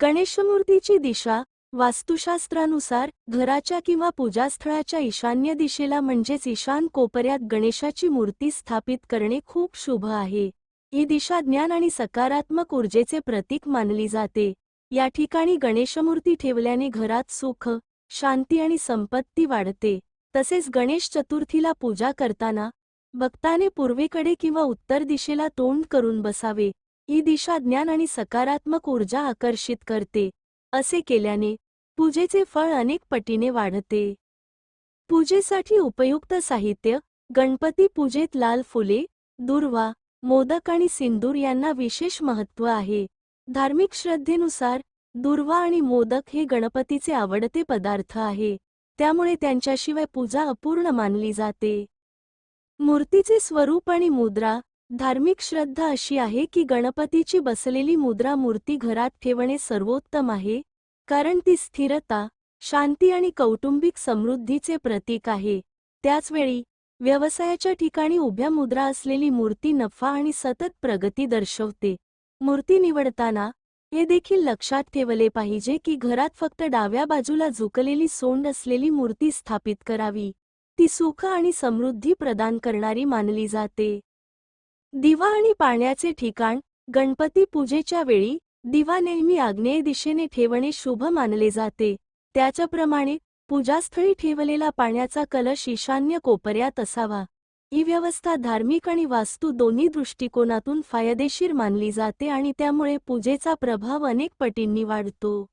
गणेशमूर्तीची दिशा वास्तुशास्त्रानुसार घराच्या किंवा पूजास्थळाच्या ईशान्य दिशेला म्हणजेच ईशान कोपऱ्यात गणेशाची मूर्ती स्थापित करणे खूप शुभ आहे. ही दिशा ज्ञान आणि सकारात्मक ऊर्जेचे प्रतीक मानली जाते. या ठिकाणी गणेशमूर्ती ठेवल्याने घरात सुख शांती आणि संपत्ती वाढते. तसेच गणेश चतुर्थीला पूजा करताना भक्ताने पूर्वेकडे किंवा उत्तर दिशेला तोंड करून बसावे. ही दिशा ज्ञान आणि सकारात्मक ऊर्जा आकर्षित करते. असे केल्याने पूजेचे फळ अनेक पटीने वाढते. पूजेसाठी उपयुक्त साहित्य गणपती पूजेत लाल फुले दुर्वा मोदक आणि सिंदूर यांना विशेष महत्त्व आहे. धार्मिक श्रद्धेनुसार दुर्वा आणि मोदक हे गणपतीचे आवडते पदार्थ आहे. त्यामुळे त्यांच्याशिवाय पूजा अपूर्ण मानली जाते. मूर्तीचे स्वरूप आणि मुद्रा धार्मिक श्रद्धा अशी आहे की गणपतीची बसलेली मुद्रा मूर्ती घरात ठेवणे सर्वोत्तम आहे कारण ती स्थिरता शांती आणि कौटुंबिक समृद्धीचे प्रतीक आहे. त्याचवेळी व्यवसायाच्या ठिकाणी उभ्या मुद्रा असलेली मूर्ती नफा आणि सतत प्रगती दर्शवते. मूर्ती निवडताना हे देखील लक्षात ठेवले पाहिजे की घरात फक्त डाव्या बाजूला झुकलेली सोंड असलेली मूर्ती स्थापित करावी. ती सुख आणि समृद्धी प्रदान करणारी मानली जाते. दिवा आणि पाण्याचे ठिकाण गणपती पूजेच्या वेळी दिवा नेहमी आग्नेय दिशेने ठेवणे शुभ मानले जाते. त्याच्याप्रमाणे पूजास्थळी ठेवलेला पाण्याचा कलश ईशान्य कोपऱ्यात असावा. ही व्यवस्था धार्मिक आणि वास्तू दोन्ही दृष्टिकोनातून फायदेशीर मानली जाते आणि त्यामुळे पूजेचा प्रभाव अनेक पटींनी वाढतो.